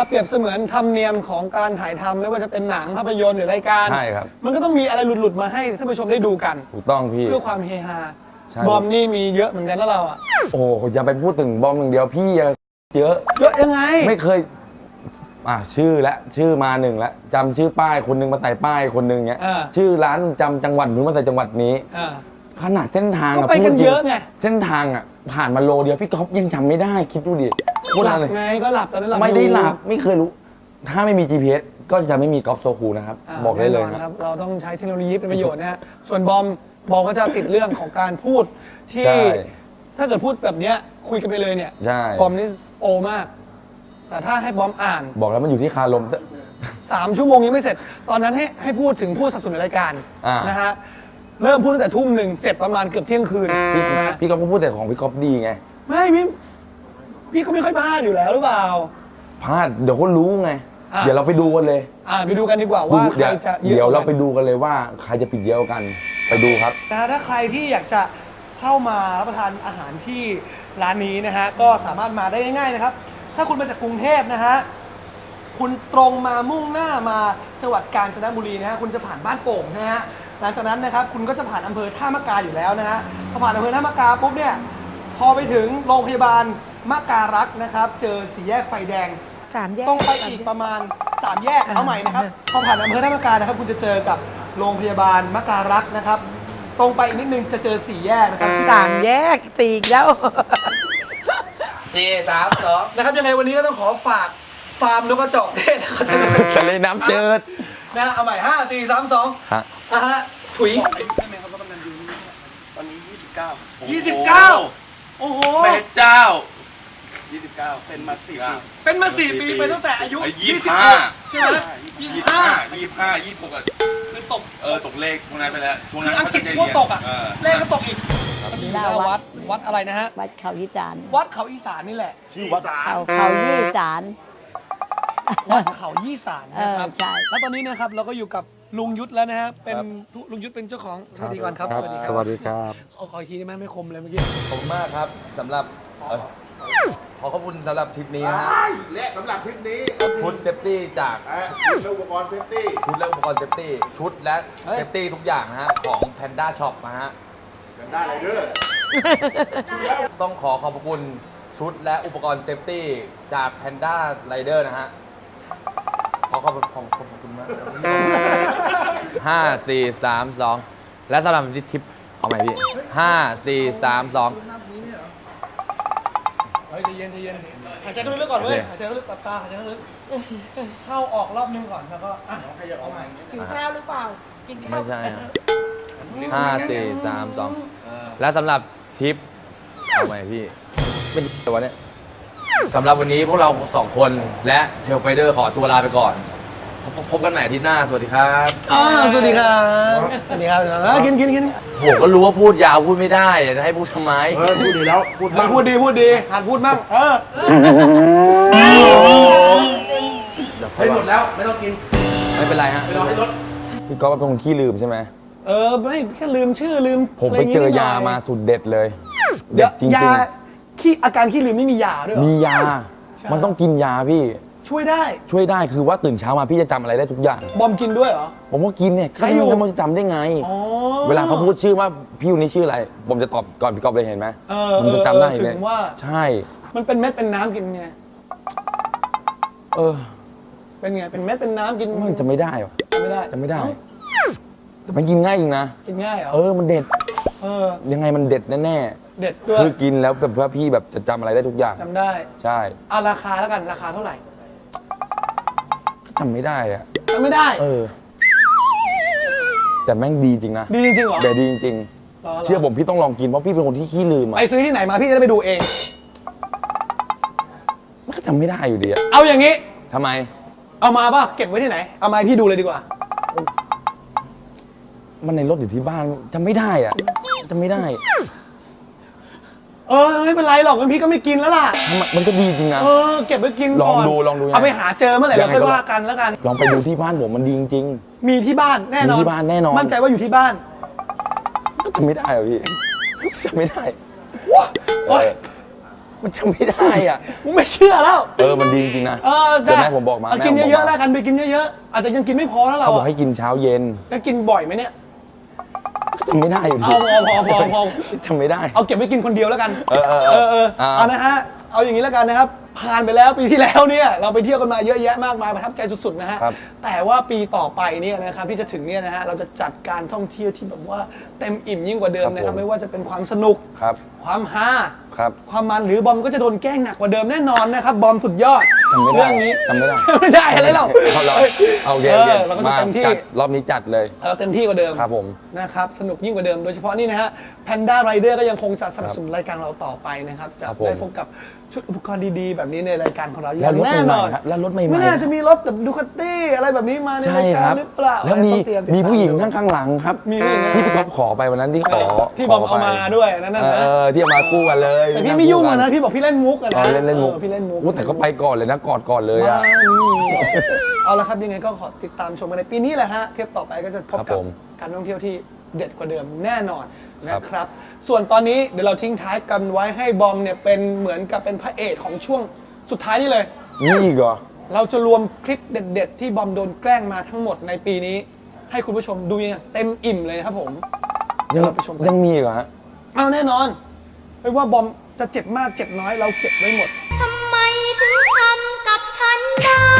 ถ้าเปรียบเสมือนธรรมเนียมของการถ่ายทำไม่ว่าจะเป็นหนังภาพยนตร์หรือรายการ ใช่ครับ มันก็ต้องมีอะไรหลุดๆมาให้ท่านผู้ชมได้ดูกัน ถูกต้องพี่ เพื่อความเฮฮาใช่ บอมนี่มีเยอะเหมือนกันแล้วเราอะโอ้โหอย่าไปพูดถึงบอมอย่างเดียวพี่อย่าเยอะ เยอะยังไง ไม่เคย อะชื่อและชื่อมาหนึ่งแล้วจำชื่อป้ายคนหนึงมาใส่ป้ายคนหนึงเงี้ย อ่า ชื่อร้านจำจังหวัดนู้นมาใส่จังหวัดนี้ อ่า ขนาดเส้นทางก็อะไปกันพูดจริเยอะไง เส้นทางอะผ่านมาโลเดียวพี่ก๊อฟยังจำไม่ได้คิดดูดิโคตรหลับเลย ไงก็หลับตอนนั้นหลับไม่ได้อยู่หลับไม่เคยรู้ ถ้าไม่มี GPS ก็จะไม่มีกอล์ฟโซคูนะครับาบอกได้เลยแน่นอนนะครับเราต้องใช้เทคโนโลยีเป็นประโยชน์นะฮะ ส่วนบอมบอมก็จะติดเรื่องของการพูดที่ ใช่ถ้าเกิดพูดแบบเนี้ยคุยกันไปเลยเนี่ยใช่ บอมนี่โอมาก แต่ถ้าให้บอมอ่าน บอกแล้วมันอยู่ที่คารม สามชั่วโมงยังไม่เสร็จ ตอนนั้นให้ให้พูดถึงผู้สนับสนุนรายการอ่าน นะฮะ เริ่มพูดตั้งแต่ทุ่มหนึ่งเสร็จประมาณเกือบเที่ยงคืนพี่นะฮะพี่ก๊อฟก็พูดแต่ของพี่ก๊อฟดีไง ไม่พี่ พี่ก็ไม่ค่อยพลาดอยู่แล้วหรือเปล่า พลาดเดี๋ยวก็รู้ไง อะ เดี๋ยวเราไปดูกันเลยอ่าไปดูกันดีกว่าว่าใครเดี๋ยวจะเยอะเดี๋ยวเรากไปดูกันเลยว่าใครจะปิดเยอะกว่ากัน ไปดูครับ นะฮะถ้าใครที่อยากจะเข้ามารับประทานอาหารที่ร้านนี้นะฮะก็สามารถมาได้ง่ายๆนะครับ ถ้าคุณมาจากกรุงเทพนะฮะคุณตรงมามุ่งหน้ามาจังหวัดกาญจนบุรีนะฮะคุณจะผ่านบ้านโป่งนะฮะหลังจากนั้นนะครับคุณก็จะผ่านอำเภอท่ามะกาอยู่แล้วนะฮะพอผ่านอำเภอท่ามะกาปุ๊บเนี่ยพอไปถึงโรงพยาบาล มะการักษ์นะครับ เจอสี่แยกไฟแดง สามแยก ต้องไปอีกประมาณ 3 แยก เอาใหม่นะครับ พอผ่านอำเภอท่ามะกานะครับ คุณจะเจอกับโรงพยาบาลมะการักษ์นะครับ ตรงไปอีกนิดนึงจะเจอสี่แยกนะครับสามแยกตีอีกแล้ว สี่สามสองนะครับ ยังไงวันนี้ก็ต้องขอฝากฟาร์มนกกระจอกเทศนะครับทะเลน้ำเจิดนะฮะเอาใหม่ห้าสี่สามสองฮะ อะฮะถุยตอนนี้29ยี่สิบเก้าโอ้โห พระเจ้า 29 เป็นมาสี่ปีเป็นมาสี่ปีเป็นตั้งแต่อายุไอ้ยี่ยี่สิสิบบเอ็ห้าดใช่ไหมยี่สิยี่บสิบห้าห้ายี่สิบห้ายี่สิบหกอะคือตกเออตกเลขช่วงนั้นไปแล้วช่วงคืนั้อนอังกฤษเขาจะพวกตกอะเออเลขก็ตกอีกอยู่หน้าวัดวัดอะไรนะฮะ วัดเขายี่จาน วัดเขาอีสานนี่แหละชื่อวัดเขาเขายี่จานวัดเขายี่สานนะครับเออใช่แล้วตอนนี้นะครับเราก็อยู่กับลุงยุทธแล้วนะฮะเป็นลุงยุทธเป็นเจ้าของสวัสดีก่อนครับสวัสดีครับสวัสดีครับเอาขออีกทีได้ไหมไม่คมเลยเมื่อกี้ขอบคุณมากครับสำหรับเอ่อ ขอขอบคุณสำหรับทริปนี้นะฮะ และสำหรับทริปนี้ชุดเซฟตี้จาก อะชุดและอุปกรณ์เซฟตี้ ชุดและอุปกรณ์เซฟตี้ ชุดและเซฟตี้ทุกอย่างนะฮะ ของ Panda Shop นะฮะ กันได้ไรเด้อต้องขอขอบพระคุณชุดและอุปกรณ์เซฟตี้จาก Panda Rider นะฮะ ขอขอบคุณขอบขอบคุณมากห้าสี่สามสองและสำหรับทิปเอาใหม่พี่ห้าสี่สามสองเฮ้ย ใจเย็นใจเย็นหายใจเข้าลึกๆก่อนเว้ยโอเคหายใจเข้าลึกตับตาหายใจเข้าลึกเข้าออกรอบนึงก่อนแล้วก็อะเอาใหม่กินข้าวหรือเปล่า กินข้าไม่วใช่ฮะ ห้าสี่สามสองและสำหรับทิปเอาใหม่พี่ ไม่ดีตัวเนี้ยสำหรับวันนี้พวกเราสองคนและเทลไฟเดอร์ขอตัวลาไปก่อน พบพบกันใหม่อาทิตย์หน้า สวัสดีครับ อ่าสวัสดีครับสวัสดีครับอะกินกินกินผมก็รู้ว่าพูดยาวพูดไม่ได้จะให้พูดทำไม เออพูดดีแล้ว พูดเฮ้ยพูดดีพูดดีหัดพูดมั่งเออเฮ้ยหมดแล้ว ไม่ต้องกิน ไม่เป็นไรฮะพี่ก๊อฟเป็นคนขี้ลืมใช่ไหม เออไม่แค่ลืมชื่อลืมผมไปเจอยามาสุดเด็ดเลย เดี๋เด็ยวดจริงยาขี้อาการขี้ลืมไม่มียาด้วยเหรๆ อ มียา มันต้องกินยาพี่ ช่วยได้ ช่วยได้คือว่าตื่นเช้ามาพี่จะจำอะไรได้ทุกอย่าง บอมกินด้วยเหรอ ผมว่ากินเนี่ยใครได้อยู่จะมันจะจำได้ไง อ๋อ เวลาเขาพูดชื่อว่าพี่คนนี้ชื่ออะไร ผมจะตอบก่อนพี่ก๊อฟเลยเห็นไหมเออผมจะจำได้เออเลยถึงว่า ใช่ มันเป็นเม็ดเป็นน้ำกินไง เออเป็นไง เป็นเม็ดเป็นน้ำกินมันจะไม่ได้วะไม่ได้จะไม่ได้แต่มันกินง่ายจริงนะกินง่ายเหรอ เออมันเด็ดเออ ยังไงมันเด็ดแน่เด็ดๆด้วยคือกินแล้วแบบว่าพี่แบบจะจำอะไรได้ทุกอย่าง จำได้ใช่เอาราคาแล้วกัน ราคาเท่าไหร่ก็ จำไม่ได้อะจำไม่ได้ เออ แต่แม่งดีจริงนะดีจริงๆเหรอแต่ดีจริงหรอๆเชื่อผมพี่ต้องลองกินเพราะพี่เป็นคนที่ขี้ลืมอะไปซื้อที่ไหนมาพี่จะได้ไปดูเอง มันก็จำไม่ได้อยู่ดีอะเอาอย่างนี้ ทำไม เอามาป่ะเก็บไว้ที่ไหน เอามาให้พี่ดูเลยดีกว่า มันในรถอยู่ที่บ้านจำไม่ได้อะจำไม่ได้ เออไม่เป็นไรหรอกงั้นพี่ก็ไม่กินแล้วล่ะทำไมมันก็ดีจริงนะ เออเก็บไว้กินลองก่อนดูลองดูเอาไปหาเจอเมื่อไหร่ยัเรางไงค่อยก็ลองว่ากันแล้วกัน ลองไปดูที่บ้านผมมันดีจริง มีที่บ้านแน่นอนมีที่บ้านแน่นอน มั่นใจว่าอยู่ที่บ้านๆก็จำไม่ได้อะพี่จำไม่ได้ว้าโอ๊ยเออมันจะไม่ได้อะ มึงไม่เชื่อแล้ว เออมันดีจริงๆนะเออเดี๋ยวแม่ผมบอกมาเกินแม่ผมบอกเยอะๆมาแล้วกันไปกินเยอะๆอาจจะยังกินไม่พอแล้วเราเขาบอกอะให้กินเช้าเย็น แล้วกินบ่อยไหมเนี่ยก็ จะไม่ได้อยู่เอาดีพอพอพอพอ จำไม่ได้ เอาเก็บไว้กินคนเดียวแล้วกันเออเออเออเอออ่าเอานะฮะ เอาอย่างนี้แล้วกันนะครับ ผ่านไปแล้วปีที่แล้วเนี่ย เราไปเที่ยวกันมาเยอะแยะมากมายประทับใจสุดๆนะฮะ ครับแต่ว่าปีต่อไปเนี่ยนะครับที่จะถึงเนี่ยนะฮะ เราจะจัดการท่องเที่ยวที่แบบว่าเต็มอิ่มยิ่งกว่าเดิมนะครับไม่ว่าจะเป็นความสนุก ครับ ความฮา ครับ ความมันหรือบอมก็จะโดนแกล้งหนักกว่าเดิมแน่นอนนะครับ บอมสุดยอด จำไม่ได้เรื่องนี้จำไม่ได้จำไม่ได้อะไรเราเอาเราเอาโอเคเอโอเคอเราก็จะมาเต็มที่ จัดรอบนี้จัดเลย เราเต็มที่กว่าเดิมครับผม นะครับสนุกยิ่งกว่าเดิมโดยเฉพาะนี่นะฮะ Panda Rider ก็ยังคงจะสนับสนุนรายการเราต่อไปนะครับ จะครับผมได้พบกับชุดอุปกรณ์ดีๆ แบบนี้ในรายการของเราอแล้วย่างรถแน่ใหนม่อนๆครับแล้วรถใหม่ๆ ไม่น่าจะมีรถแบบดูคาตี้อะไรแบบนี้มาในใช่รายคการรับ หรือเปล่าแล้วมีต้องเตรียติดมีผู้หญิงตานั่งข้างหลังครับมีผู้หญิง ที่พี่ก๊อฟขอไปวันนั้นที่ขอที่บอมขเอาไปมาด้วยนั่นน่ะเออนะเออที่เอามาคู่กันเลยแต่พี่ไม่ยุ่งอะนะพี่บอกพี่เล่นมุกอะเอนะอเล่นเล่นมุกออพี่เล่นมุกอู้แต่ก็ไปก่อนเลยนะกอดก่อนเลยอะไม่เอาละครับยังไงก็ขอติดตามชมกันในปีนี้แหละฮะ เทปต่อไปก็จะพบครับกับผมการท่องเที่ยวที่เด็ดกว่าเดิมแน่นอนนะครับ ส่วนตอนนี้เดี๋ยวเราทิ้งท้ายกันไว้ให้บอมเนี่ยเป็นเหมือนกับเป็นพระเอกของช่วงสุดท้ายนี่เลย นี่อีกเหรอ เราจะรวมคลิปเด็ด ๆ ที่บอมโดนแกล้งมาทั้งหมดในปีนี้ ให้คุณผู้ชมดูอย่างเต็มอิ่มเลยนะครับผมยังเราไปชมกันยังมีอีกเหรอฮะ เอาแน่นอน ไม่ว่าบอมจะเจ็บมากเจ็บน้อยเราเก็บไว้หมด ท